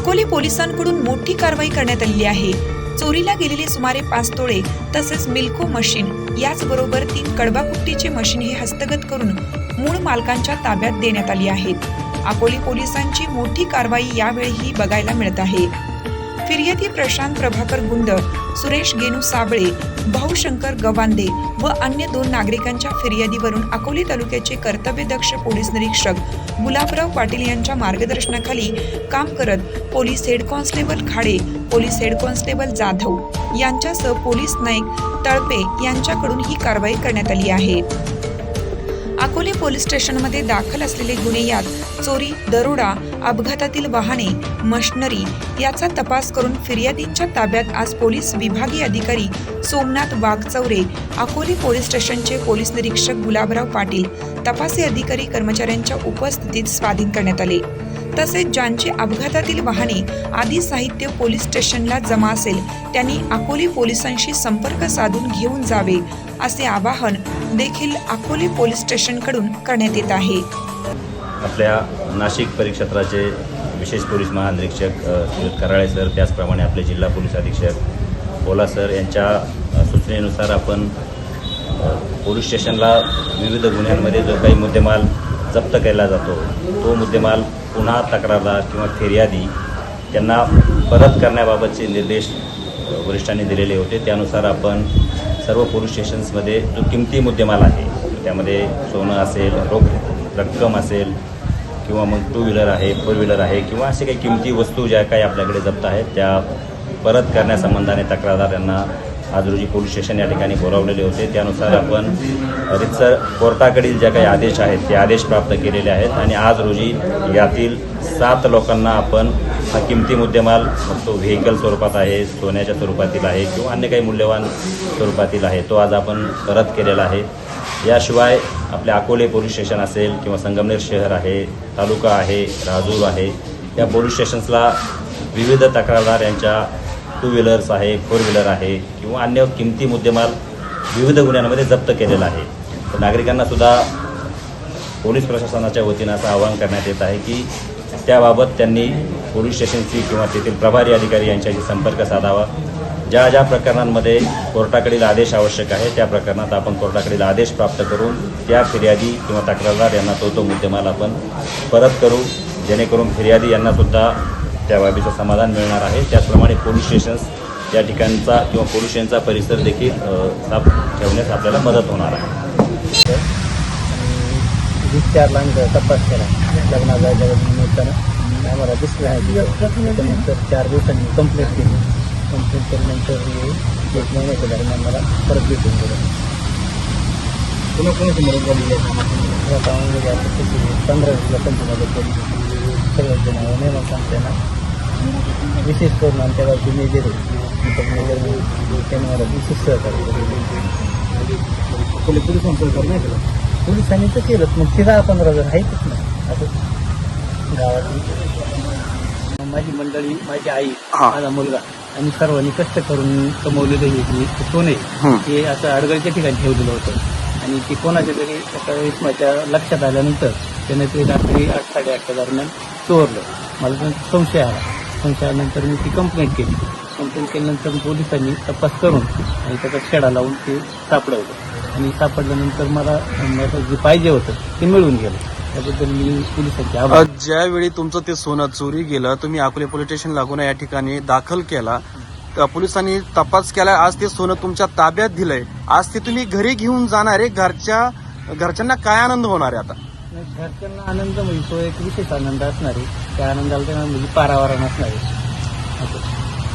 अकोले पोलिसांकडून मोठी कारवाई करण्यात आलेली आहे. चोरीला गेलेले सुमारे पाच तोळे तसेच मिल्को मशीन याचबरोबर तीन कडबाकुट्टीचे मशीन हे हस्तगत करून मूळ मालकांच्या ताब्यात देण्यात आली आहेत. अकोले पोलिसांची मोठी कारवाई यावेळीही बघायला मिळत आहे. फिर्यादी प्रशांत प्रभाकर गुंड सुरेश गेनू साबळे भाऊशंकर गवांदे व अन्य दोन नागरिकांच्या फिर्यादीवरून अकोले तालुक्याचे कर्तव्यदक्ष पोलीस निरीक्षक गुलाबराव पाटील यांच्या मार्गदर्शनाखाली काम करत police head constable Khade police head constable Jadhav यांच्यासह पोलीस नाईक तळपे यांच्याकडून ही कारवाई करण्यात आली आहे. अकोले पोलीस स्टेशनमध्ये दाखल असलेले गुन्हे यात चोरी दरोडा अपघातातील वाहने मशनरी याचा तपास करून फिर्यादींच्या ताब्यात आज पोलीस विभागीय अधिकारी सोमनाथ वाघचौरे अकोले पोलीस स्टेशनचे पोलीस निरीक्षक गुलाबराव पाटील तपासी अधिकारी कर्मचाऱ्यांच्या उपस्थितीत स्वाधीन करण्यात आले. तसेच ज्यांचे अपघातातील वाहने आदी साहित्य पोलीस स्टेशनला जमा असेल त्यांनी अकोली पोलिसांशी संपर्क साधून घेऊन जावे असे आवाहन देखील अकोली पोलीस स्टेशनकडून करण्यात येत आहे. आपल्या नाशिक परिक्षेत्राचे विशेष पोलीस महानिरीक्षक कराळे सर त्याचप्रमाणे आपले जिल्हा पोलीस अधीक्षक बोला सर यांच्या सूचनेनुसार आपण पोलीस स्टेशनला विविध गुन्ह्यांमध्ये जो काही मुद्देमाल जप्त केला जातो तो मुद्देमाल पुन्हा तक्रारदार किंवा फिर्यादी त्यांना परत करण्याबाबतचे निर्देश वरिष्ठांनी दिलेले होते. त्यानुसार आपण सर्व पोलीस स्टेशन्समध्ये जो किमती मुद्देमाल आहे त्यामध्ये सोनं असेल रोख रक्कम असेल किंवा मग टू व्हीलर आहे फोर व्हीलर आहे किंवा असे काही किमती वस्तू ज्या काही आपल्याकडे जप्त आहेत त्या परत करण्यासंबंधाने तक्रारदार यांना आज रोजी पोलीस स्टेशन या ठिकाणी बोलावलेले होते. त्यानुसार आपण रितसर कोर्टाकडील ज्या काही आदेश आहेत ते आदेश प्राप्त केलेले आहेत आणि आज रोजी यातील सात लोकांना आपण हा किमती मुद्देमाल तो व्हेकल स्वरूपात आहे सोन्याच्या स्वरूपातील आहे किंवा अन्य काही मूल्यवान स्वरूपातील आहे तो आज आपण परत केलेला आहे. याशिवाय आपले अकोले पोलीस स्टेशन असेल किंवा संगमनेर शहर आहे तालुका आहे राजूर आहे या पोलीस स्टेशन्सला विविध तक्रारदार यांच्या टू व्हीलर्स आहे फोर व्हीलर आहे किंवा अन्य किमती मुद्देमाल विविध गुन्ह्यांमध्ये जप्त केलेला आहे. तर नागरिकांना सुद्धा पोलीस प्रशासनाच्या वतीनं असं आवाहन करण्यात येत आहे की त्याबाबत त्यांनी पोलीस स्टेशनची किंवा तेथील प्रभारी अधिकारी यांच्याशी संपर्क साधावा. ज्या ज्या प्रकरणांमध्ये कोर्टाकडील आदेश आवश्यक आहे त्या प्रकरणात आपण कोर्टाकडील आदेश प्राप्त करून त्या फिर्यादी किंवा तक्रारदार यांना तो तो मुद्देमाल आपण परत करू. जेणेकरून फिर्यादी यांनासुद्धा त्या बाबीचं समाधान मिळणार आहे. त्याचप्रमाणे पोलीस स्टेशन्स या ठिकाणचा किंवा पोलीस स्टेशनचा परिसर देखील साफ ठेवण्यास आपल्याला मदत होणार आहे. वीस चार लाख तपास केला लग्नाला निमित्तानं आम्हाला दिसलं आहे त्यानंतर चार दिवसांनी कंप्लेंट केली. कंप्लेंट केल्यानंतर एक महिन्याच्या दरम्यान मला परत भेटून गेलं. पुन्हा कोणाची मदत झाली आहे. पंधरा वीस कंपनीमध्ये सगळ्यांच्या नावाने मग सांगते ना विशेष करून आमच्या गावची मेजर त्यांनी मला विशेष सहकार्य केलं पोलीस पोलीस संपर्क नाही केला पोलिसांनी तर केलंच मग ते दहा पंधरा जण आहेतच ना. असं गावात माझी मंडळी माझी आई माझा मुलगा आणि सर्वांनी कष्ट करून कमवलेलं हे जे सोने हे. असं अडगळच्या ठिकाणी ठेवलेलं होतं. आणि ते कोणाच्या तरी सकाळी माझ्या लक्षात आल्यानंतर त्यानं ते रात्री आठ साडेआठच्या दरम्यान चोरलं. मला संशय आला. संशय आल्यानंतर मी ती कंप्लेंट केली. कंप्लेंट केल्यानंतर पोलिसांनी तपास करून आणि त्याचा छेडा लावून ते सापडवलं. आणि सापडल्यानंतर मला जे पाहिजे होतं ते मिळून गेलं. त्याबद्दल मी पोलिसांचे आभार ज्यावेळी तुमचं ते सोनं चोरी गेलं तुम्ही अकोले पोलीस स्टेशन लागून या ठिकाणी दाखल केला पोलिसांनी तपास केला आज ते सोनं तुमच्या ताब्यात दिलंय. आज ते तुम्ही घरी घेऊन जाणार आहे घरच्या घरच्यांना काय आनंद होणार आहे आता? घरच्यांना आनंद म्हणजे तो एक विशेष आनंद असणार. आहे त्या आनंदाला त्यांना म्हणजे पारावारा असणार आहे असं